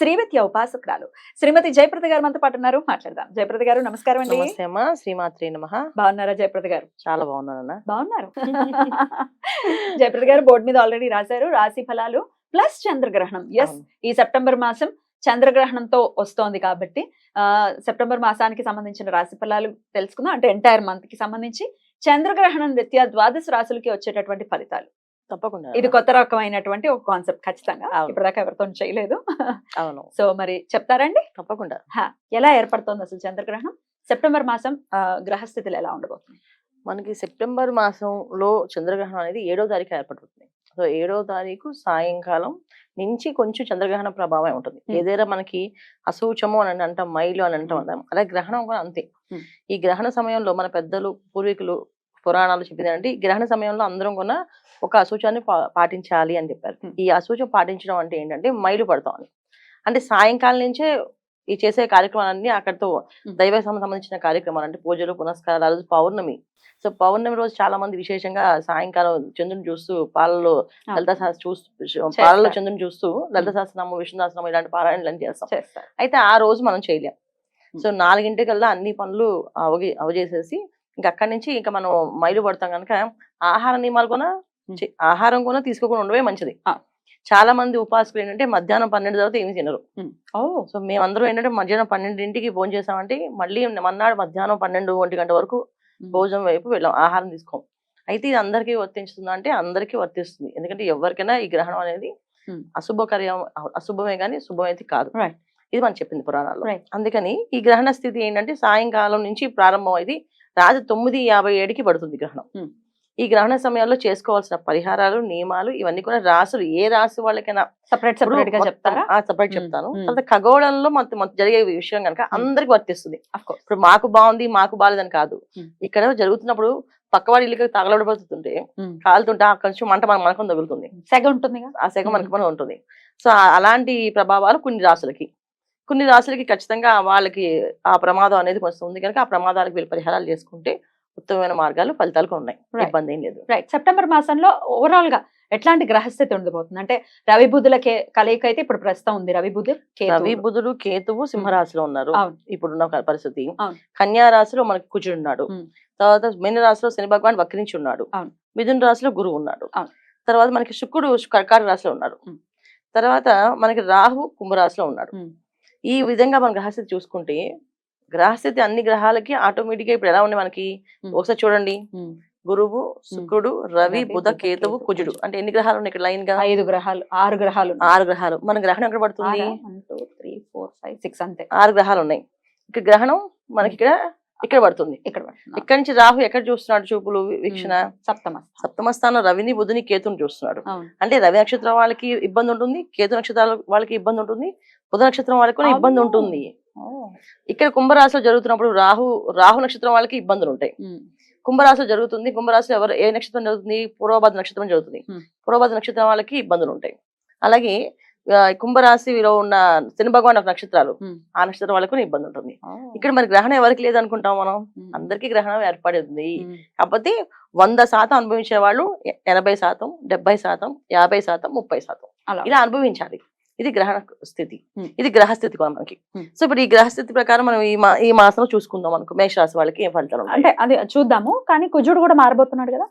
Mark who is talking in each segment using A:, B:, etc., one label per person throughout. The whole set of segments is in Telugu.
A: Srividya ఉపాసకురాలు. శ్రీమతి జయప్రద గారు మనతో పాటు ఉన్నారు. మాట్లాడదాం. జయప్రద గారు నమస్కారం అండి.
B: నమస్తే అమ్మా. శ్రీమాత్రి నమ.
A: బాగున్నారా జయప్రద గారు?
B: చాలా బాగున్నానన్నా
A: బాగున్నారు. జయప్రద గారు బోర్డు మీద ఆల్రెడీ రాశారు. రాశి ఫలాలు ప్లస్ చంద్రగ్రహణం. ఎస్. ఈ సెప్టెంబర్ మాసం చంద్రగ్రహణంతో వస్తోంది కాబట్టి ఆ సెప్టెంబర్ మాసానికి సంబంధించిన రాశి ఫలాలు తెలుసుకుందాం. అంటే ఎంటైర్ మంత్కి సంబంధించి చంద్రగ్రహణం రీత్యా ద్వాదశ రాశులకి వచ్చేటటువంటి ఫలితాలు.
B: తప్పకుండా.
A: ఇది కొత్త రకమైనటువంటి ఒక కాన్సెప్ట్ ఖచ్చితంగా. ఇప్పటిదాకా ఎవరితో చేయలేదు.
B: అవును.
A: సో మరి చెప్తారండి?
B: తప్పకుండా.
A: ఎలా ఏర్పడుతోంది అసలు చంద్రగ్రహణం? సెప్టెంబర్ మాసం గ్రహస్థితులు ఎలా ఉండబోతుంది
B: మనకి సెప్టెంబర్ మాసంలో చంద్రగ్రహణం అనేది ఏడో తారీఖు ఏర్పడుతుంది. సో ఏడో తారీఖు సాయంకాలం నుంచి కొంచెం చంద్రగ్రహణ ప్రభావం ఉంటుంది. ఏదైనా మనకి అసూచము అని అంటాం మైలు అని అంటాం. అలాగే గ్రహణం కూడా అంతే. ఈ గ్రహణ సమయంలో మన పెద్దలు పూర్వీకులు పురాణాలు చెప్పింది అంటే ఈ గ్రహణ సమయంలో అందరం కూడా ఒక అసూచాన్ని పాటించాలి అని చెప్పారు. ఈ అసూచం పాటించడం అంటే ఏంటంటే మైలు పడతాం అని. అంటే సాయంకాలం నుంచే ఈ చేసే కార్యక్రమాలన్నీ అక్కడితో. దైవ సంబంధించిన కార్యక్రమాలు అంటే పూజలు పునస్కారాలు ఆ రోజు పౌర్ణమి. సో పౌర్ణమి రోజు చాలా మంది విశేషంగా సాయంకాలం చంద్రుని చూస్తూ పాలలో లలిత శాస్త్ర చూస్తూ పాలలో చంద్రుని చూస్తూ లలిత శాస్త్రనామం విష్ణుదాసనామం ఇలాంటి పారాయణలు చేస్తాం. అయితే ఆ రోజు మనం చేయలేం. సో నాలుగింటికల్లా అన్ని పనులు అవగి అవజేసేసి ఇంకా అక్కడి నుంచి ఇంకా మనం మైలు పడతాం కనుక ఆహార నియమాలు కూడా ఆహారం కూడా తీసుకోకుండా ఉండవే మంచిది. చాలా మంది ఉపాసకులు ఏంటంటే మధ్యాహ్నం పన్నెండు తర్వాత ఏమి తినరు. సో మేమందరం ఏంటంటే మధ్యాహ్నం పన్నెండింటికి భోజనం చేసామంటే మళ్ళీ మన్నాడు మధ్యాహ్నం పన్నెండు ఒంటి గంట వరకు భోజనం వైపు వెళ్ళాం ఆహారం తీసుకోం. అయితే ఇది అందరికీ వర్తించుతుందా అంటే అందరికీ వర్తిస్తుంది. ఎందుకంటే ఎవరికైనా ఈ గ్రహణం అనేది. అశుభకర్యం అశుభమే కానీ శుభమైతే కాదు. ఇది మనం చెప్పింది పురాణాల్లో. అందుకని ఈ గ్రహణ స్థితి ఏంటంటే సాయంకాలం నుంచి ప్రారంభం అయింది. రాత్రి తొమ్మిది యాభై ఏడుకి పడుతుంది గ్రహణం. ఈ గ్రహణ సమయంలో చేసుకోవాల్సిన పరిహారాలు నియమాలు ఇవన్నీ కూడా రాసులు ఏ రాశి వాళ్ళకైనా
A: సపరేట్ సపరేట్గా చెప్తారా?
B: సపరేట్. చెప్తాను. తర్వాత ఖగోళంలో మన జరిగే విషయం కనుక అందరికి వర్తిస్తుంది. ఇప్పుడు మాకు బాగుంది మాకు బాగాలేదని కాదు. ఇక్కడ జరుగుతున్నప్పుడు పక్కవాడి ఇల్లుకి తగలబడిపోతుంటే కాలుతుంటే ఆ కొంచెం మంట మన మనకం తగులుతుంది.
A: సెగ ఉంటుందిగా?
B: ఆ సెగ. మనకి మనం ఉంటుంది సో అలాంటి ప్రభావాలు కొన్ని రాసులకి కొన్ని రాసులకి ఖచ్చితంగా వాళ్ళకి ఆ ప్రమాదం అనేది కొంచెం ఉంది కనుక ఆ ప్రమాదాలకు వీళ్ళు పరిహారాలు చేసుకుంటే ఉత్తమమైన మార్గాలు ఫలితాలు ఉన్నాయి. ఇబ్బంది ఏం లేదు
A: రైట్ సెప్టెంబర్ మాసంలో ఓవరాల్గా ఎట్లాంటి గ్రహస్థితి ఉండబోతుంది అంటే రవి బుధుల కలయిక అయితే ఇప్పుడు ప్రస్తుతం ఉంది రవి బుధు.
B: రవి బుధుడు కేతువు సింహరాశిలో ఉన్నారు. ఇప్పుడున్న పరిస్థితి. కన్యా రాశిలో మనకి కుజుడు ఉన్నాడు. తర్వాత మీన రాశిలో శని భగవాన్ వక్రించి ఉన్నాడు. మిథున రాశిలో గురువు ఉన్నాడు. తర్వాత మనకి శుక్రుడు కర్కాటక రాశిలో ఉన్నాడు. తర్వాత మనకి రాహు కుంభరాశిలో ఉన్నాడు. ఈ విధంగా మన గ్రహస్థితి చూసుకుంటే గ్రహస్థితి అన్ని గ్రహాలకి ఆటోమేటిక్గా ఇప్పుడు ఎలా ఉంది మనకి. ఒకసారి చూడండి. గురువు శుక్రుడు రవి బుధ కేతువు
A: కేతు,
B: కుజుడు. అంటే ఎన్ని గ్రహాలు ఉన్నాయి ఇక్కడ లైన్గా
A: ఐదు గ్రహాలు ఆరు గ్రహాలు.
B: ఆరు గ్రహాలు. మన గ్రహణం ఎక్కడ పడుతుంది?
A: two, three, four, five, six అంతే.
B: ఆరు గ్రహాలు ఉన్నాయి. ఇక్కడ గ్రహణం మనకి ఇక్కడ ఇక్కడ పడుతుంది
A: ఇక్కడ.
B: ఇక్కడి నుంచి రాహు ఎక్కడ చూస్తున్నాడు చూపులు వీక్షణ
A: సప్తమ
B: సప్తమ స్థానం రవిని బుధుని కేతుని చూస్తున్నాడు అంటే రవి నక్షత్రం వాళ్ళకి ఇబ్బంది ఉంటుంది కేతు నక్షత్రాల వాళ్ళకి ఇబ్బంది ఉంటుంది బుధ నక్షత్రం వాళ్ళకి కూడా ఇబ్బంది. ఉంటుంది. ఇక్కడ కుంభరాశిలో జరుగుతున్నప్పుడు రాహు రాహు నక్షత్రం వాళ్ళకి ఇబ్బందులు ఉంటాయి. కుంభరాశిలో జరుగుతుంది కుంభరాశిలో ఎవరు ఏ నక్షత్రం జరుగుతుంది పూర్వభద్ర నక్షత్రం జరుగుతుంది. పూర్వభద్ర నక్షత్రం వాళ్ళకి ఇబ్బందులు ఉంటాయి అలాగే కుంభరాశిలో ఉన్న శని భగవాన్ నక్షత్రాలు. ఆ నక్షత్రం వాళ్ళకు ఇబ్బంది ఉంటుంది. ఇక్కడ మరి గ్రహణం ఎవరికి లేదనుకుంటాం మనం. అందరికీ గ్రహణం ఏర్పడింది. కాకపోతే వంద శాతం అనుభవించే వాళ్ళు ఎనభై శాతం డెబ్బై శాతం యాభై శాతం ముప్పై శాతం ఇలా అనుభవించాలి ఇది గ్రహణ స్థితి. ఇది గ్రహస్థితి కూడా మనకి. సో ఇప్పుడు ఈ గ్రహస్థితి ప్రకారం మనం ఈ మా ఈ మాసంలో చూసుకుందాం అనుకో మేషరాశి వాళ్ళకి ఏం ఫలితాలు
A: అంటే అది చూద్దాము కానీ కుజుడు కూడా మారబోతున్నాడు కదా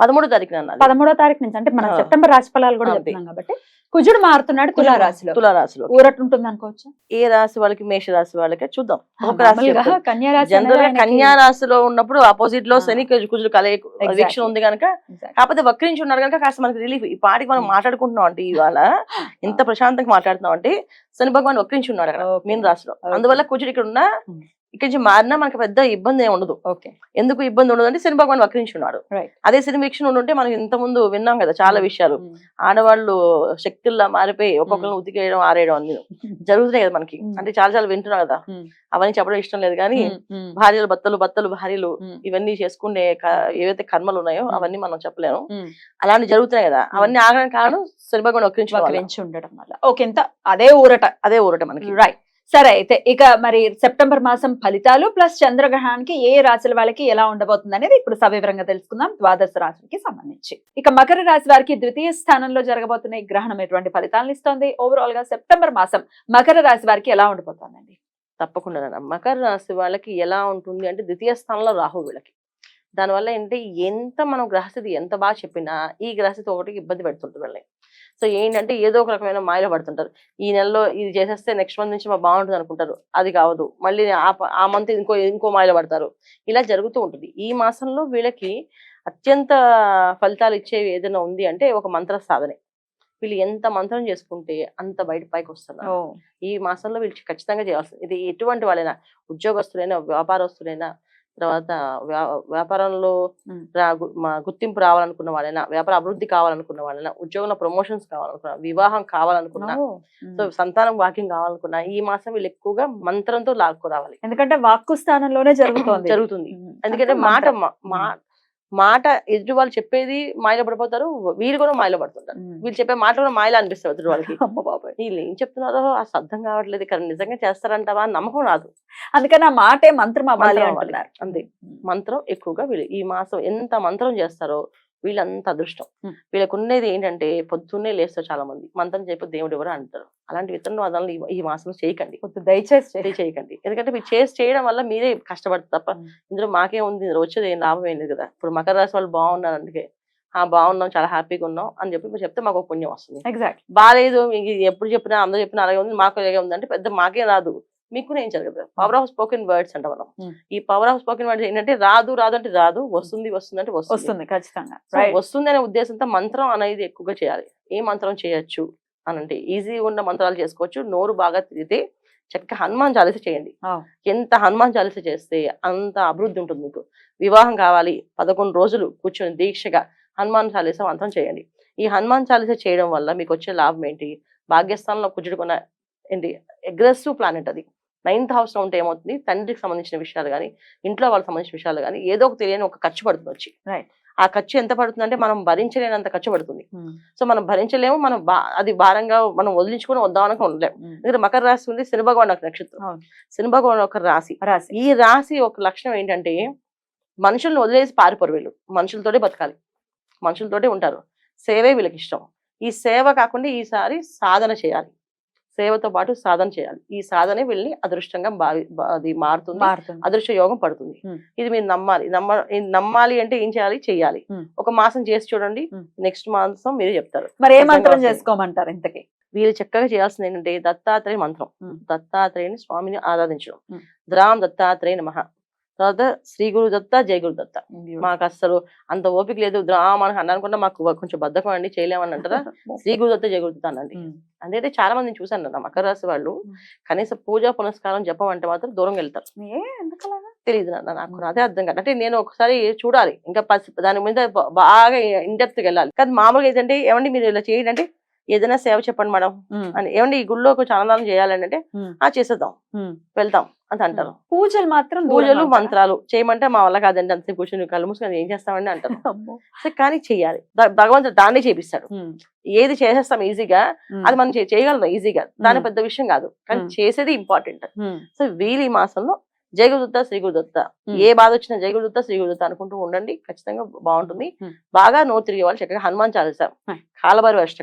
B: పదమూడో అన్నది
A: పదమూడో తారీఖు నుంచి అంటే మనం. సెప్టెంబర్ రాశి ఫలాలు కూడా. చెప్తున్నాం కాబట్టి కుజుడు మారుతున్నాడు తులా రాశిలో
B: తులారాశిలో
A: ఊరట ఉంటుంది అనుకోవచ్చు
B: ఏ రాశి వాళ్ళకి మేష రాశి వాళ్ళకి చూద్దాం ఒక రాశి.
A: కన్యా
B: రాశిలో ఉన్నప్పుడు
A: ఆపోజిట్లో.
B: శని కుజు- కుజులు కలయిక. వీక్షణ ఉంది కనుక. కాకపోతే వక్రించి ఉన్నారు కనుక కాస్త మనకి రిలీఫ్ ఈ పాటికి మనం
A: Hmm.
B: మాట్లాడుకుంటున్నాం అంటే ఇవాళ ఇంత ప్రశాంతంగా మాట్లాడుతున్నాం అంటే శని భగవాన్ వక్రించి ఉన్నాడు అక్కడ. మీన రాశిలో. అందువల్ల కుజుడు ఇక్కడ ఉన్న
A: Hmm.
B: ఇక్కడి నుంచి మారినా మనకి పెద్ద ఇబ్బంది ఏమి ఉండదు.
A: ఓకే.
B: ఎందుకు ఇబ్బంది ఉండదు అంటే శని భగవాన్ వక్రించున్నాడు. అదే శని వీక్షణ ఉంటే మనం ఇంత ముందు విన్నాం కదా చాలా విషయాలు. ఆడవాళ్ళు శక్తుల్లా మారిపోయి ఒక్కొక్కరిని ఉతికేయడం ఆరేయడం అన్ని జరుగుతున్నాయి కదా మనకి. అంటే చాలా చాలా వింటున్నాం కదా. అవన్నీ చెప్పడం ఇష్టం లేదు కానీ భార్యలు భర్తలు భర్తలు భార్యలు ఇవన్నీ చేసుకునే ఏవైతే కర్మలు ఉన్నాయో. అవన్నీ మనం చెప్పలేము. అలాంటి జరుగుతున్నాయి కదా. అవన్నీ ఆగడానికి కారణం శని భగవాన్.
A: వక్రించి ఉండడం వల్ల. ఓకే ఎంత అదే ఊరట.
B: అదే ఊరట మనకి.
A: రైట్ సరే అయితే ఇక మరి సెప్టెంబర్ మాసం ఫలితాలు ప్లస్ చంద్రగ్రహణానికి ఏ రాశుల వాళ్ళకి ఎలా ఉండబోతుంది అనేది ఇప్పుడు సవివరంగా తెలుసుకుందాం. ద్వాదశ రాశులకి సంబంధించి. ఇక మకర రాశి వారికి ద్వితీయ స్థానంలో జరగబోతున్న ఈ గ్రహణం ఎటువంటి ఫలితాలను ఇస్తోంది? ఓవరాల్గా సెప్టెంబర్ మాసం మకర రాశి వారికి ఎలా ఉండబోతుందండి?
B: తప్పకుండా మకర రాశి వాళ్ళకి ఎలా ఉంటుంది అంటే ద్వితీయ స్థానంలో రాహు వీళ్ళకి. దానివల్ల ఏంటంటే ఎంత మనం గ్రహస్థితి ఎంత బాగా చెప్పినా ఈ గ్రహస్థితి ఒకటి ఇబ్బంది పెడుతుంటుంది వెళ్ళి సో ఏంటంటే ఏదో ఒక రకమైన మాయలో పడుతుంటారు. ఈ నెలలో ఇది చేసేస్తే నెక్స్ట్ మంత్ నుంచి మా బాగుంటుంది అనుకుంటారు. అది కావదు. మళ్ళీ ఆ మంత్ ఇంకో ఇంకో మాయలో పడతారు. ఇలా జరుగుతూ ఉంటుంది. ఈ మాసంలో వీళ్ళకి అత్యంత ఫలితాలు ఇచ్చేవి ఏదైనా ఉంది అంటే ఒక మంత్ర సాధనే. వీళ్ళు ఎంత మంత్రం చేసుకుంటే అంత బయట పైకి వస్తున్నారు. ఈ మాసంలో వీళ్ళు ఖచ్చితంగా చేయాల్సింది. ఇది ఎటువంటి వాళ్ళైనా ఉద్యోగస్తులైనా వ్యాపారస్తులైనా తర్వాత వ్యా- వ్యాపారంలో మా గుర్తింపు రావాలనుకున్న వాళ్ళైనా వ్యాపార అభివృద్ధి కావాలనుకున్న వాళ్ళైనా ఉద్యోగంలో ప్రమోషన్స్ కావాలనుకున్న వివాహం కావాలనుకున్నా. సో సంతానం వాక్యం కావాలనుకున్నా ఈ మాసం వీళ్ళు ఎక్కువగా మంత్రంతో లాక్కు రావాలి
A: ఎందుకంటే వాక్కు స్థానంలోనే జరుగుతోంది.
B: జరుగుతుంది. ఎందుకంటే మాట మాట ఎదుటి వాళ్ళు చెప్పేది మాయలో పడిపోతారు వీళ్ళు కూడా మాయలో పడుతుంటారు. వీళ్ళు చెప్పే మాట కూడా మాయలో అనిపిస్తారు ఎదుటి వాళ్ళకి.
A: అమ్మ బాబాయ్.
B: వీళ్ళు ఏం చెప్తున్నారో అసలు అర్థం కావట్లేదు ఇక్కడ నిజంగా చేస్తారంటావా అని నమ్మకం రాదు.
A: అందుకని ఆ మాటే మంత్రం అవ్వాలి. అంటున్నారు.
B: అంతే. మంత్రం ఎక్కువగా వీళ్ళు ఈ మాసం ఎంత మంత్రం చేస్తారో వీళ్ళంత అదృష్టం. వీళ్ళకు ఉన్నది ఏంటంటే పొద్దున్నే లేస్తారు చాలా మంది మంత్రం చెప్పి దేవుడు ఎవరు అంటారు. అలాంటి విత్తనం వాదనలు ఈ- మాసంలో చేయకండి.
A: దయచేసి
B: చేయకండి. ఎందుకంటే మీరు చేసి చేయడం వల్ల మీరే కష్టపడతారు తప్ప. ఇందులో మాకే ఉంది వచ్చేది ఏం లాభం ఏం లేదు కదా. ఇప్పుడు మకర రాశి వాళ్ళు బాగున్నారు అందుకే. ఆ బాగున్నాం చాలా హ్యాపీగా ఉన్నాం అని చెప్పి మీరు చెప్తే మాకు పుణ్యం వస్తుంది.
A: ఎగ్జాక్ట్
B: బాగాలేదు మీకు ఎప్పుడు చెప్పినా అందరూ చెప్పినా అలాగే ఉంది మాకు అలాగే ఉంది అంటే పెద్ద మాకే రాదు. మీకు ఏం జరగదు పవర్ ఆఫ్ స్పోకెన్ వర్డ్స్ అంట మనం.
A: Hmm.
B: ఈ పవర్ ఆఫ్ స్పోకెన్ వర్డ్స్ ఏంటంటే రాదు రాదు అంటే రాదు వస్తుంది వస్తుంది అంటే వస్తుంది.
A: వస్తుంది ఖచ్చితంగా.
B: వస్తుంది అనే ఉద్దేశంతో మంత్రం అనేది ఎక్కువగా చేయాలి. ఏ మంత్రం చేయొచ్చు అని అంటే ఈజీ ఉన్న మంత్రాలు చేసుకోవచ్చు నోరు బాగా తిరిగితే చక్కగా హనుమాన్ చాలీస చేయండి. ఎంత హనుమాన్ చాలీస చేస్తే అంత అభివృద్ధి ఉంటుంది మీకు. వివాహం కావాలి పదకొండు రోజులు కూర్చొని దీక్షగా హనుమాన్ చాలీస మంత్రం చేయండి. ఈ హనుమాన్ చాలీస చేయడం వల్ల మీకు వచ్చే లాభం ఏంటి? భాగ్యస్థానంలో కూర్చుకున్న ఏంటి? అగ్రెసివ్ ప్లానెట్ అది. నైన్త్ హౌస్లో ఉంటే ఏమవుతుంది? తండ్రికి సంబంధించిన విషయాలు కానీ ఇంట్లో వాళ్ళకి సంబంధించిన విషయాలు కానీ ఏదో ఒక తెలియని ఒక ఖర్చు పడుతుంది వచ్చి. ఆ ఖర్చు ఎంత పడుతుంది అంటే మనం భరించలేనంత ఖర్చు పడుతుంది. సో మనం భరించలేము మనం బా- అది భారంగా మనం వదిలించుకొని వద్దామని ఉండలేము ఎందుకంటే మకర రాశి ఉంది శని భగవాన్ ఒక నక్షత్రం.
A: అవును.
B: శని భగవాన్ ఒక రాశి.
A: రాసి
B: ఈ రాశి ఒక లక్షణం ఏంటంటే మనుషులను వదిలేసి పారిపోరు వీళ్ళు. మనుషులతోటే బతకాలి. మనుషులతోటే ఉంటారు. సేవే వీళ్ళకి ఇష్టం. ఈ సేవ కాకుండా ఈసారి సాధన చేయాలి. సేవతో పాటు సాధన చేయాలి ఈ సాధనే వీళ్ళని అదృష్టంగా భావి అది మారుతుంది అదృష్ట యోగం పడుతుంది. ఇది మీరు నమ్మాలి నమ్మ నమ్మాలి అంటే ఏం చేయాలి చెయ్యాలి
A: Hmm.
B: ఒక మాసం చేసి చూడండి. నెక్స్ట్ మాసం మీరు చెప్తారు
A: మరి ఏ మంత్రం. చేసుకోమంటారు ఇంతకి
B: వీళ్ళు చక్కగా చేయాల్సింది ఏంటంటే దత్తాత్రేయ మంత్రం. దత్తాత్రేయుని స్వామిని ఆరాధించడం. ద్రామ్ దత్తాత్రేయ నమః తర్వాత శ్రీ గురు దత్త జయ గురు దత్త. మాకు అసలు అంత ఓపిక లేదు. అని అనుకుంటే మాకు కొంచెం బద్ధకం అండి. చేయలేమని అంటారా? శ్రీ గురు దత్త జయ గురు దత్త అనండి. అంటే చాలా మందిని చూసాను నా మకర రాశి వాళ్ళు. కనీసం పూజ పునస్కారం జపం అంటే మాత్రం దూరం వెళ్తారు. తెలియదు నాన్న నాకు అదే అర్థం కాదు. అంటే నేను ఒకసారి చూడాలి. ఇంకా పసి- దాని మీద బాగా ఇండెప్త్ వెళ్ళాలి. కానీ మామూలుగా ఏంటంటే ఏమండి మీరు ఇలా చేయండి అంటే ఏదైనా సేవ చెప్పండి మేడం. అని ఏమండి ఈ గుళ్ళో కొంచెం అన్నదానం చేయాలని అంటే. ఆ చేసేద్దాం. వెళ్తాం. అని అంటారు
A: పూజలు మాత్రం
B: పూజలు? మంత్రాలు చేయమంటే మా వల్ల కాదండి అంతే కూర్చొని కళ్ళు మూసుకొని ఏం చేస్తామండి అంటారు
A: అమ్మో.
B: సో కానీ చెయ్యాలి భగవంతుడు దాన్ని చేపిస్తాడు. ఏది చేసేస్తాం ఈజీగా. అది మనం చేయగలం ఈజీగా దాని. పెద్ద విషయం కాదు కానీ. చేసేది ఇంపార్టెంట్. సో వీళ్ళు ఈ మాసంలో జై గురుదత్త శ్రీ గురుదత్త
A: Hmm.
B: ఏ బాధ వచ్చినా జై గురుదత్త శ్రీ గురుదత్త అనుకుంటూ ఉండండి ఖచ్చితంగా బాగుంటుంది. బాగా నోరు తిరిగే వాళ్ళు చక్కగా హనుమాన్ చాలీసా. కాలభైరవ అష్ట